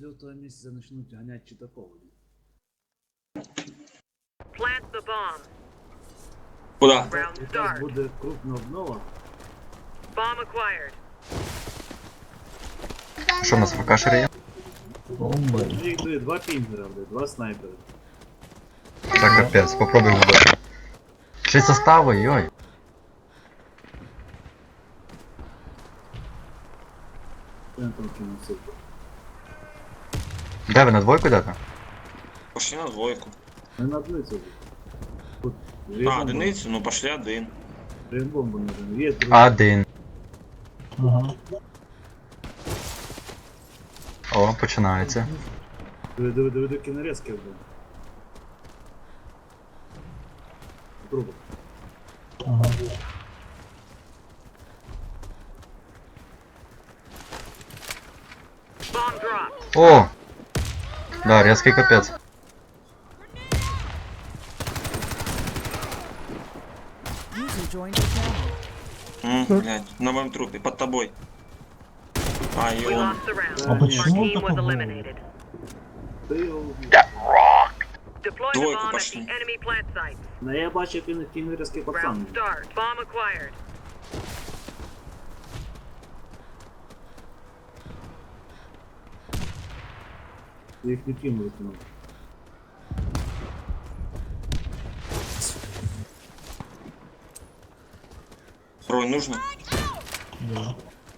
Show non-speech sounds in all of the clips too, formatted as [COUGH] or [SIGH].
до того місяця почнуть ганяти читакову. Plant the bomb. Куда? Round Якраз start. буде крупна обнова. Bomb acquired. Що у нас ВК шире? Їх буде два пінгера, буде, два снайпери. Це капець, попробуй вбити. Шість состави, йой. Я там кинув ссылку. Де ви на двойку йдете? Пошли на двойку. Не на одиницю. Тут дві А, бомби. одиницю? Ну пошли один. Дві бомби не Є друга. Один. Ага. О, починається. Диви, диви, диви, диви, кінорезки буде. Грубо. Ага. О! Да, резкий channel. М, блядь, на моем трупе, под тобой. А, и он. А почему team так was много? eliminated. Ти його... Deploy the Двойку пошли. Ну я бачу, як він пацан. Bomb acquired. Я їх не кину викинув. Рой, нужно? Да.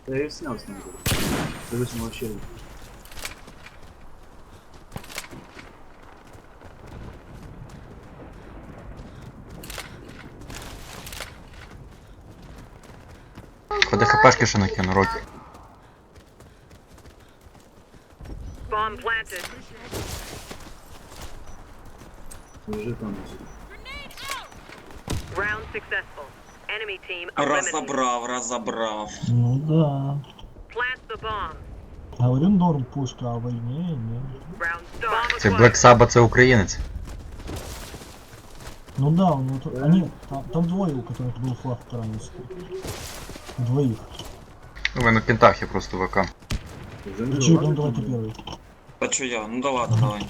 Я їх сняв з ним. Дивись, на вообще. Ходи хпшки ще накину, роки. Bomb planted. Вже там. Round successful. Enemy team eliminated. Разобрав, разобрав. Ну да. Plant the bomb. Говорю, норм пушка, а войне нет. Round start. Це Black. Sabbath це українець. Ну да, ну то, они, там, там двое, у которых был флаг украинский. Двоих. Ну, ви на пентахі просто ВК. Че, ну вилазить давай ты там. первый. А чё я? Ну да ладно, давай.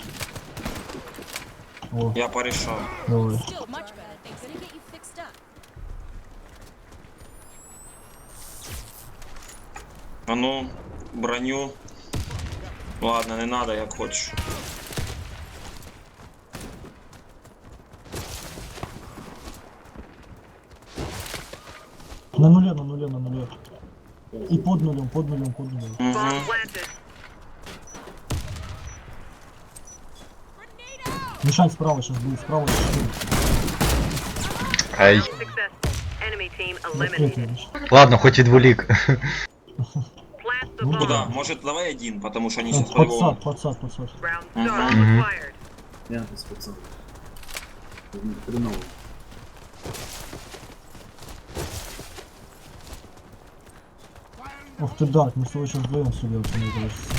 О, Я порешаю. давай. А ну, броню. Ладно, не надо, як хочеш. На нуле, на нуле, на нуле. И под нулем, под нулем, под нулем. Угу. Bomb planted. Мишань справа сейчас будет, справа сейчас лишь. Ладно, дволік. Plant the Ну. Куда? Может, давай один, потому что они сейчас Под по-любому. сад, под сад, под сад. Round Мгм. start Мгм. acquired. Я без пацан. Хреново. Ох ты, Дарк, мы с тобой сейчас вдвоем сидел, мне кажется.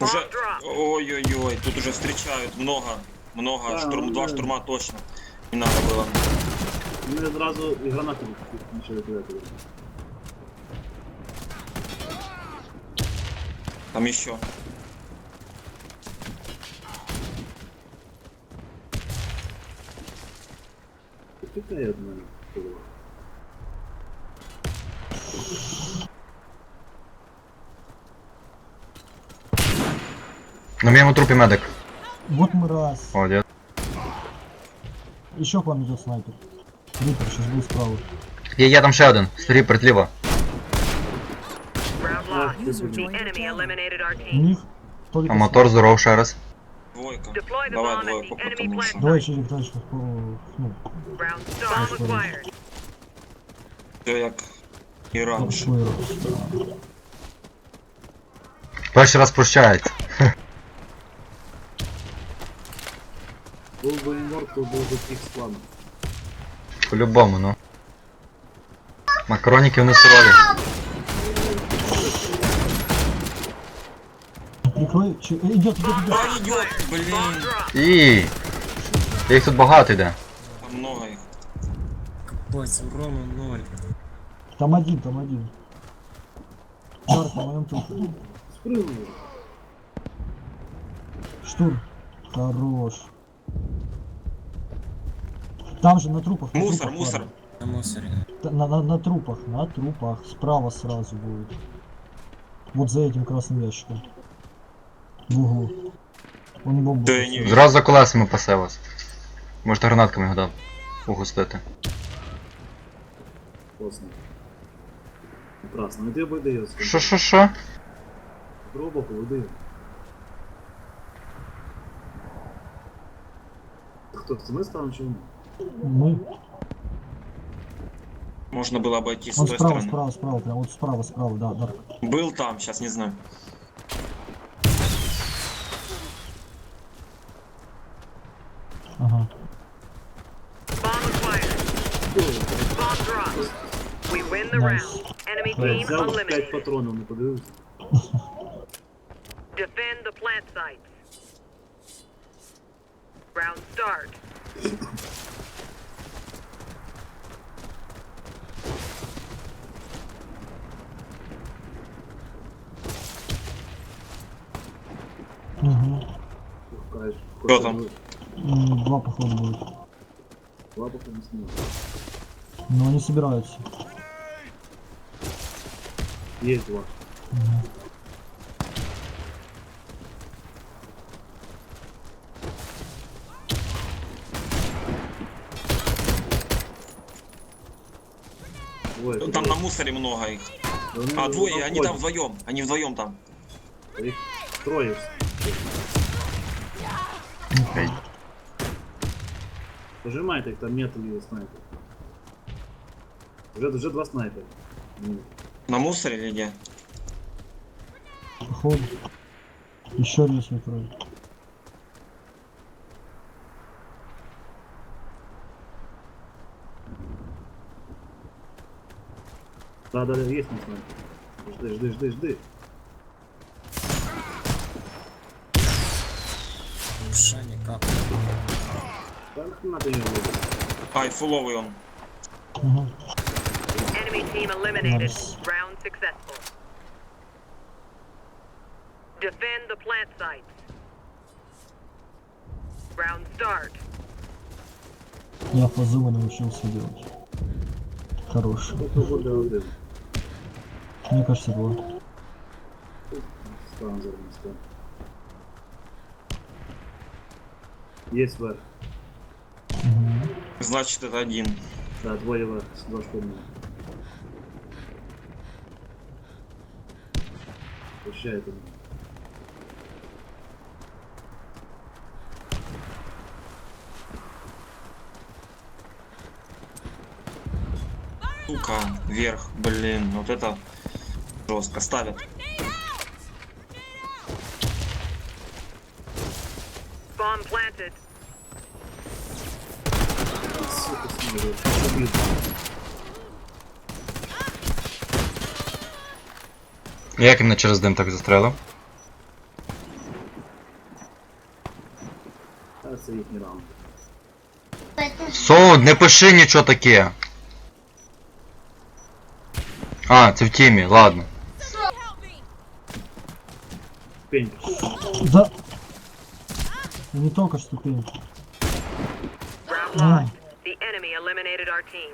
Уже. Bomb drop. Ой-ой-ой, тут уже встречают много. Много. Да, Штурм, ну два да. штурма точно. Не надо было. Вони одразу і гранати почали кидати. Там еще. Тікає від мене. курва. На моєму трупі медик. Вот мы раз. Молодець. Еще к вам идет снайпер. Рипер сейчас будет справа. Є, є там ще один. Стріпер зліва. Round lost. User The joined your enemy channel. eliminated our У team. них только А мотор здоров ще раз. Двойка. Deploy the Давай bomb at двойку, the enemy потому plant что. Давай site. через дальше. о, Ну, Round start. Bomb acquired. Все як і раніше. свой раз. Перший раз прощається. [LAUGHS] Був би інворд, то був би фікс план. По-любому, ну. Макароніки вони сурові. Прикрой. че- э, Идет, идет, идет. А, идет, блин. Bomb drop. І. Їх тут багато йде. Там много их. Ось, Рома 0. Там один, там один. Дарк, на моем трупе. Спрыгнули. Штурм. Хорош. Там же на трупах. на Мусор, трупах, мусор. ладно. На мусоре. На, на, на трупах, на трупах. Справа сразу будет. Вот за этим красным ящиком. В углу. Он бомбу. Да я не вижу. Зразу за колесами пасе вас. Можете гранатками його дати. Угостити. Поздно. Красно. Ну ти обойди його. Що, що, що? Пробок, обойди. Хто це ми ставимо чи вони? Мы. Можно было обойти с Он той справа, стороны. справа, справа, прям вот справа, справа, да, Дарк. Был там, сейчас не знаю. Ага. Bomb acquired. Bomb dropped. We win the Nice. round. Enemy Блядь, team взяв 5 eliminated. патронів, не подивився. Defend the plant sites. Round start. Угу. Кажеш, Хто там? Два походу будет. Лапок не снимав. Но они собираются. Є два. Двоє. Там на мусоре много их. Вони А, двое, на они там вході. вдвоем. Они вдвоем там. Їх троє. Ей. Пожимайте, там нет і снайпер. Вже, вже два снайпера. На мусоре или где? Походу. Еще лишний трое. Да, да, да, есть на снайпер. Жди, жди, жди, жди. Ай, фуловый он. Enemy team eliminated. Nice. Round successful. Defend the plant sites. Round start. Я фазовый научился делать. Хороший. Мне кажется, стан. Есть вверх. Угу. Значит, это один. Да, двоє вверх, два штурми. Прощайте. Сука, вверх, блин, вот это жестко ставят. Bomb planted. Як він не через дим так застрелив? Це їхній раунд. Соуд, не пиши нічого таке. А, це в тімі, ладно. Пень. Да. Не только ступеньки. Round Ah. enemy eliminated our team.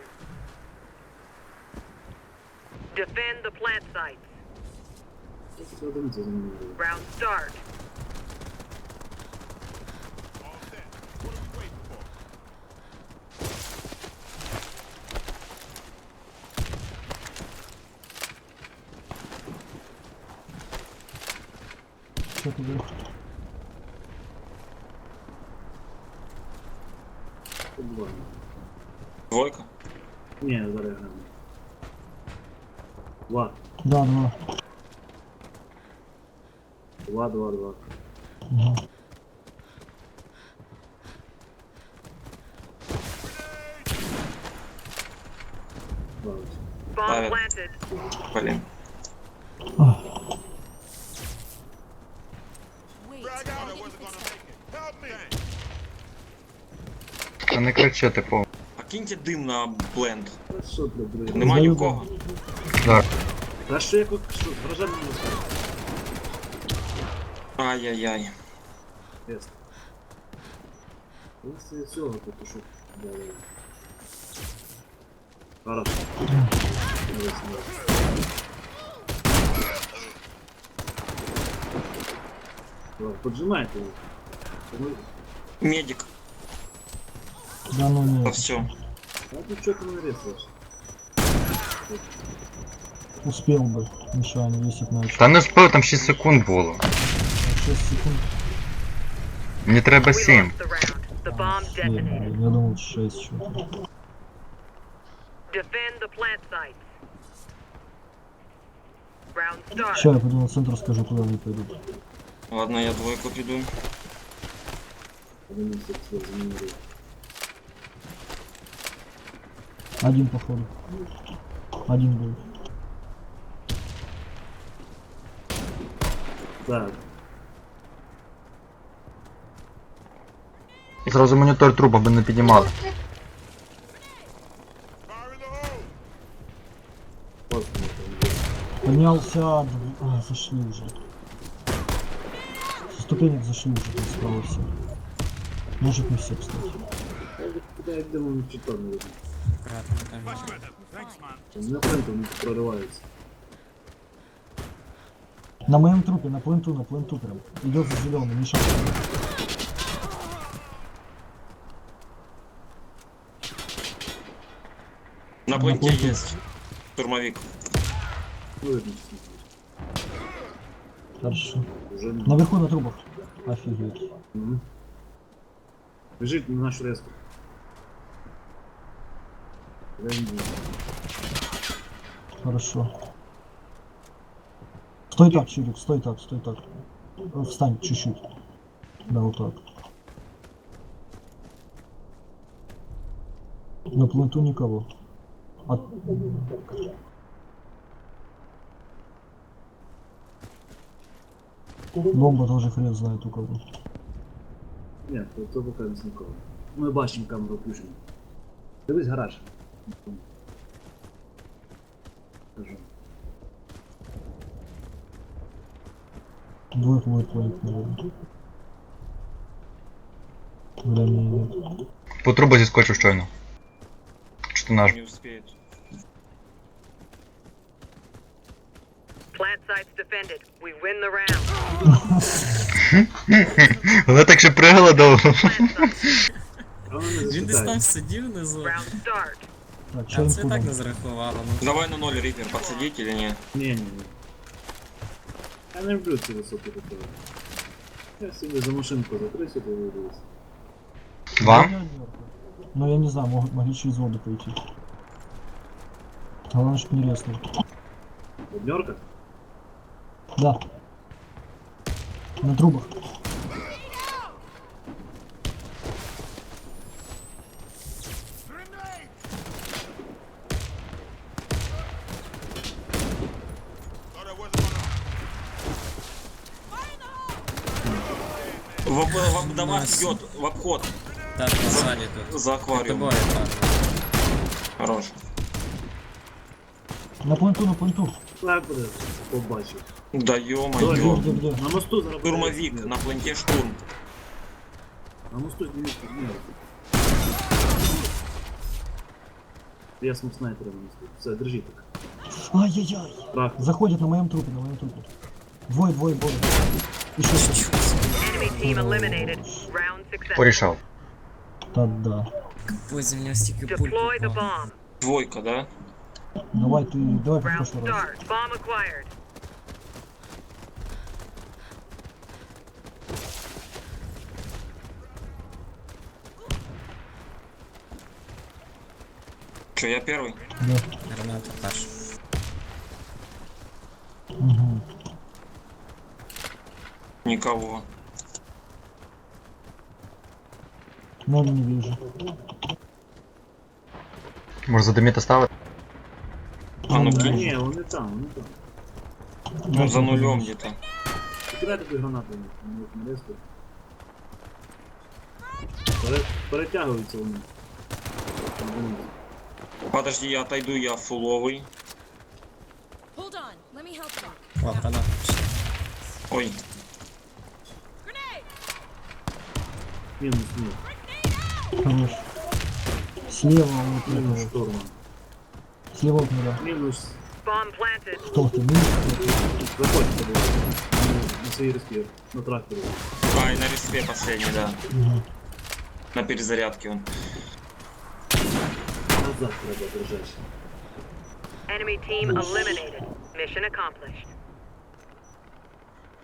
Defend the plant sites. Round start. Блин. Та не кричи, ти. А киньте дым на бленд. Нема ні в кого. Так. Та що я тут що, грожа мені Ай-яй-яй. Тест. Ну, це цього тут що. Хорошо. Ладно, Поджимайте їх. Ну, Медик. Да ну А нет. все. А тут что ты нарисуешь? Успел бы, Мишаня, если б начал. Та не спив, там 6 секунд було. 6 секунд. Мені треба We 7. lost the round. The bomb Семь, detonated. блин, Я думал 6 что-то. Defend the plant sites. Round start. Сейчас я пойду на центр, скажу, куда они пойдут. Ладно, я двойку піду. Один все все заминировал. Один походу. Один будет. Так, Зразу монітор труп, аби не піднімали. Fire Поднялся. А, зашли уже. Со ступенек зашли уже там справа все. Может не все, кстати. Я думаю. Аккуратно там. У меня френты не прорываются. На моем трупе, на пленту, на пленту прям. Идет за зеленый, Миша. На На пленте есть. Штурмовик. Ну, не Хорошо. Уже. Наверху на трубах. Офигеть. Мгм. Бежит на резку. Рэнди. Хорошо. Стой так, Чирик, стой так, стой так. Э, Встань чуть-чуть. Да, вот так. На пленту никого. От... Бомба тоже хрен знает у кого. Ні, то, то поки не нікого. Ми бачимо камеру включено. Дивись гараж. Кажу. Двое будет плент, наверное. Времени нет. По трубу зіскочив щойно. Чи то наш? Не успеет. Plant sites defended. We win the round. [LAUGHS] Вона так ще пригала довго. Plant sites. А вони не Він десь там зачитають. сидів внизу. Round start. Так, что А им це так куда? не зарахувало. Ну. Давай на ноль рипер подсадить или не? Ні, ні, ні. Я не люблю ці високі такі. Я собі за машинку закрисю, то виведусь. Два? Ну я не знаю, могут, могли через воду пойти. Главное, чтоб не резнул. Однерка? Да. На трубах. В, в, в домах Нас. идет в обход Так, насаді тут. за аквариум. тобою, так. Хорош. На пленту, на пленту. Так побачив. Да Давай, ё-моё. Где, где, где? На мосту зараз. буде Штурмовик, смерть. на пленте штурм. На мосту зніміть смерть. Я см снайпера на мосту. Все, держи так. Ай-яй-яй. Трак. Заходит на моем трупе, на моем трупе. Двое, двое, двое. Еще что Enemy team eliminated. Round success. Порішав. Да, да. Позі в нього стільки пуль Deploy the попало. bomb. Двойка, да? Давай ты, давай как в Round прошлый раз. Че, я первый? Да. Гранату першу. Угу. Никого. Ноль не вижу. Може задиміти ставити? А ну да. Та кинь. ні, вони там, вони там. Ну, за нулем где-то. Кидай тобі гранату на них на резку. Пере... Перетягуються вони. Там вони. Подожди, я отойду, я фуловый. Hold on. Let me help you. О, граната. Ой, Мінус, мінус. Хорош. Слева от Мінус этого. шторма. Слева от нуля. Мінус. Bomb planted. Кто ты? Минус? Заходьте, будь ласка. На- На свій респір. На тракторі. а, и на респе последний, да. Угу. На перезарядке он. Назад треба держати. Enemy team eliminated. Mission accomplished.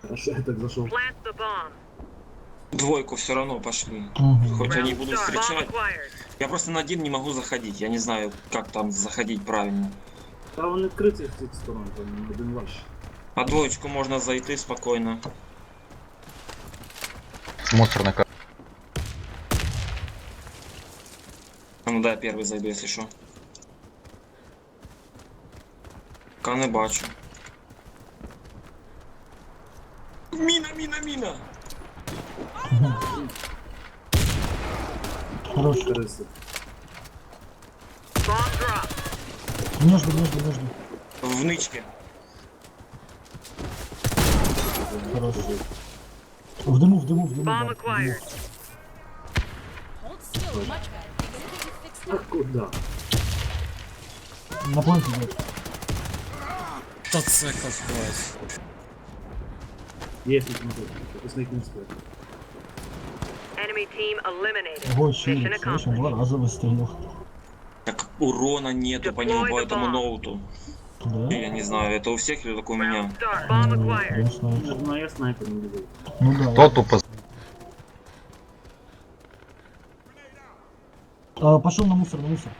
Хорошо, я так зайшов. Plant the bomb. Двойку все равно пошли. Угу. Хоть они будут встречать. Я просто на один не могу заходить. Я не знаю, как там заходить правильно. Та вони відкриті з цих сторон, там один ваш. А двоечку можно зайти спокойно. Мусорника. А ну да, я первый зайду, если что. Пока не бачу. Міна, міна, міна! Хорош. Криси. Bomb dropped. Между, между, между. В нычке. Хорош. В дыму, в дыму, в дыму. Bomb да, в дыму. acquired. Hold still. Much better. А куда? На планке идет. Хто це колхоз? Є тут назад. Записник не спить. Enemy team eliminated. Ого, Mission щит. Слышь, он два accomplished. раза выстрелил. Так урона нету по нему, по этому ноуту. Да? Я не знаю, это у всех или только у меня? Round start. Bomb Ну, acquired. я снайпер не. Ну да. Хто тупо А, пошел на мусор, на мусор.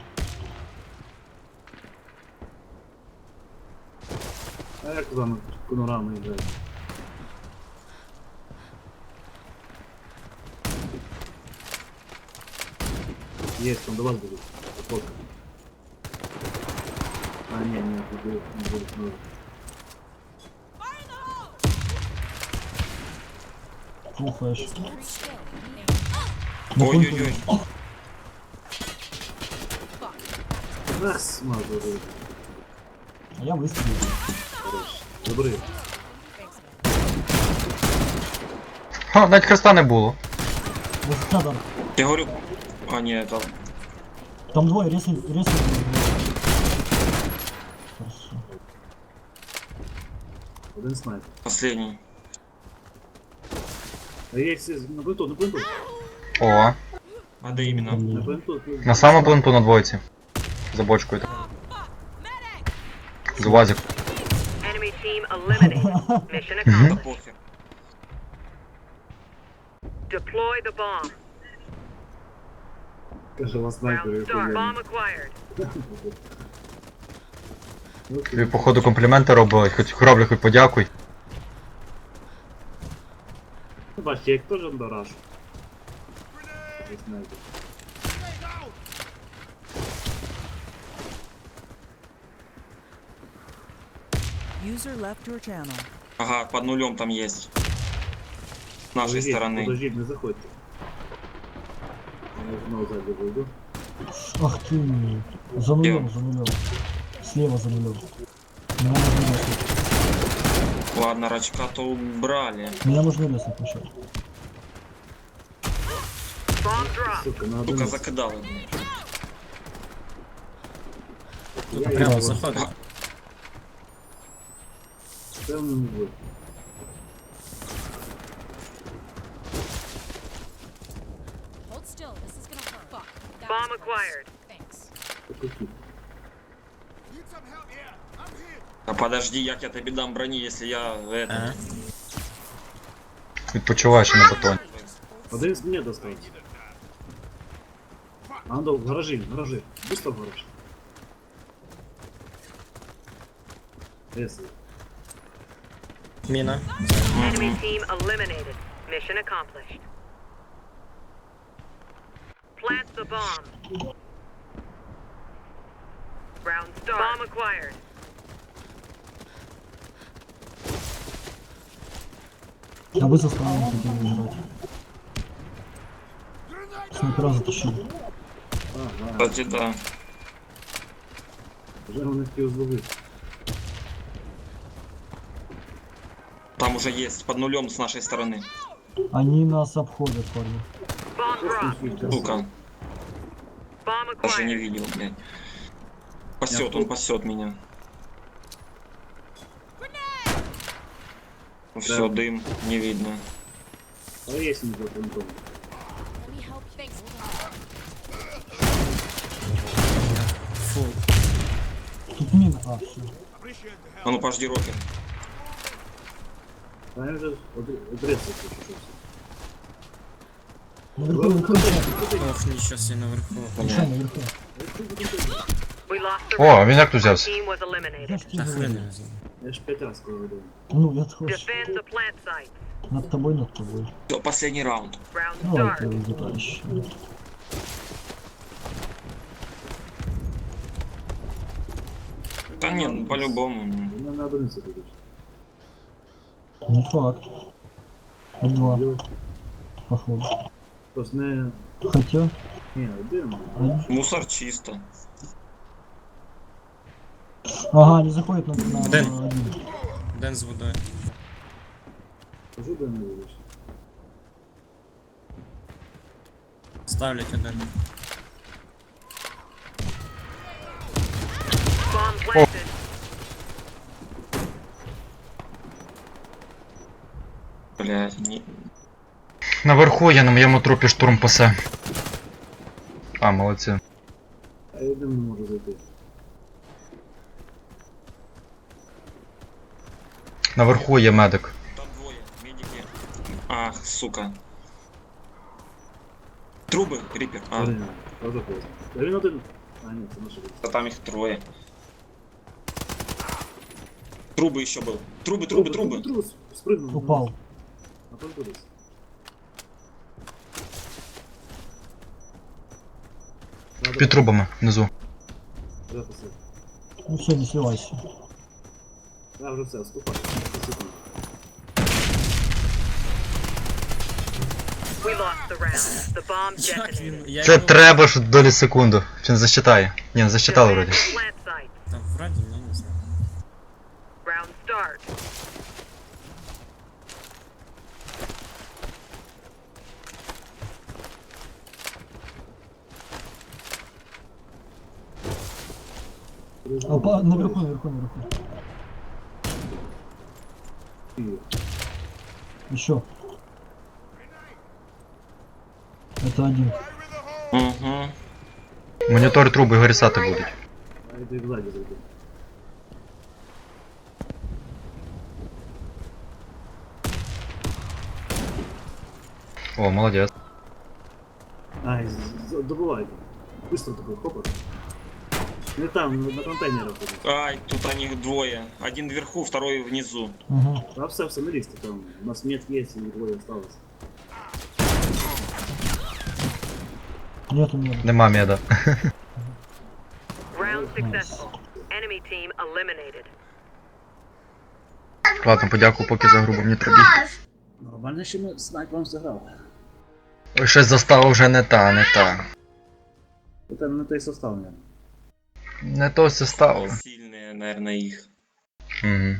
А як вами конорами грає? Є, там до вас будуть. Фотка. А, ні, ні, тут буде, не буде. Ну, Фул флеш. На планке Ой-ой-ой. идет. Ах, смазали. А я выстрелил. Хорош. Добре. Ха, навіть хреста не було. Вот да. Я говорю... А, не, это... Там двое, резай, резай. Хорошо. Один снайпер. Последний. А є всі з- на пленту, на пленту. О, А да именно. На Блин. пленту. на самому пленту на двойці. За бочкою. З УАЗик. Enemy team eliminated. Mission Да accomplished. похер. Deploy the bomb. Каже, вас снайпер. Round я start. Bomb acquired. Ну, Тобі походу компліменти роблять, хоч роблю, хоч подякуй. Бачите, як теж. Такий снайпер. User left your channel. Ага, под нулем там есть. С нашей Подождіть, стороны. Подождіть, не заходьте. Я знову ззаді вийду. Ах ты. За нулем, за нулем. Слева за нулем. Меня можно резать. Ладно, рачка-то убрали. Меня можно резать еще. Bomb dropped. Сука, на Сука, один. закидали. Я Прямо його help here. I'm here. А подожди, як я тобі дам броні, якщо я это... А? Відпочиваєш на батоні. Один з мене достав. Андо, в гаражі, в гаражі. Быстро в гараж. Если. Міна. Enemy team eliminated. Mission accomplished. Plant the bomb. Round start. Bomb acquired. А вы за столом хотели играть. Снайпера затащили. Ага, Кстати, да. вже вони хотів зловити. Там уже есть, под нулем с нашей стороны. Они нас обходят, парни. Сука, даже не видел, блядь. Пасет, он пасет меня. Все, дым, не видно. А есть не. Фу. Тут мина. А, все. А ну пожди, Рокер. А я вже одрезати хочу щось. Наверху, наверху, наверху. Ох, нічого себе наверху. Мишань, наверху. We lost the О, round. він як тут взявся? Team was eliminated. Я ж тобі Та говорю. хрен його знає. Я ж п'ять раз коли веду. Ну, я тоже. Defend the plant site. Над тобой, над тобой. Все, последний раунд. Round Давай, start. первый товарищ. Да нет, ну, по-любому. ну. Вона на одиницю будуть. Не факт. А два, походу. Просто не... Хотя, Ні, один. один. Мусор чисто. Ага, не заходит на, на Один. один. З водою. Кажу, де не будеш. Ставлять один. Bomb planted. Блядь, не... Наверху я на моєму трупі штурм пасе. А, молодці. А я один не можу зайти. Наверху є медик. Там двое, медики. Ах, сука. Трубы, Риппер. А, Один. Тоже поздно. Та він один. А, ні, це наше да там их трое. Трубы еще был. Трубы, трубы, трубы. Трус. Спригнув. Упал. А там кудись. Надо Під трубами внизу. записати. Ну все, не сливайся. Я вже все, ступай. Секунду. We lost the round. The bomb Як він. detonated. Я Це його- треба ж долі секунду. Він засчитає. Ні, не засчитали Defend вроді. the plant site. Та вроді, я не знаю. Round start. А, па- наверху, наверху, наверху. Еще. Это один. Угу. Монітор труби горісати будуть. А йди ззаді зайди. О, молодець. Ай, з- з- добивайте. Быстро такой, хопа. Не там, на контейнерах. Ай, тут они двое. Один вверху, второй внизу. Угу. А все, все, не лізьте там. У нас мет є, і двоє осталось. Нету, нету. Нема меда. Round successful. Enemy team eliminated. Ладно, подякую поки за грубо мені трубі. Нормально, що ми снайпером зіграли. Ой, щось застава вже не та, не та. Це не той состав, не. Не то состав. Сильные, наверное, их. Угу.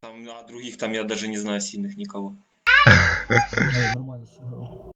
Там, а других там я даже не знаю сильных никого. [LAUGHS] Нормально сыграл.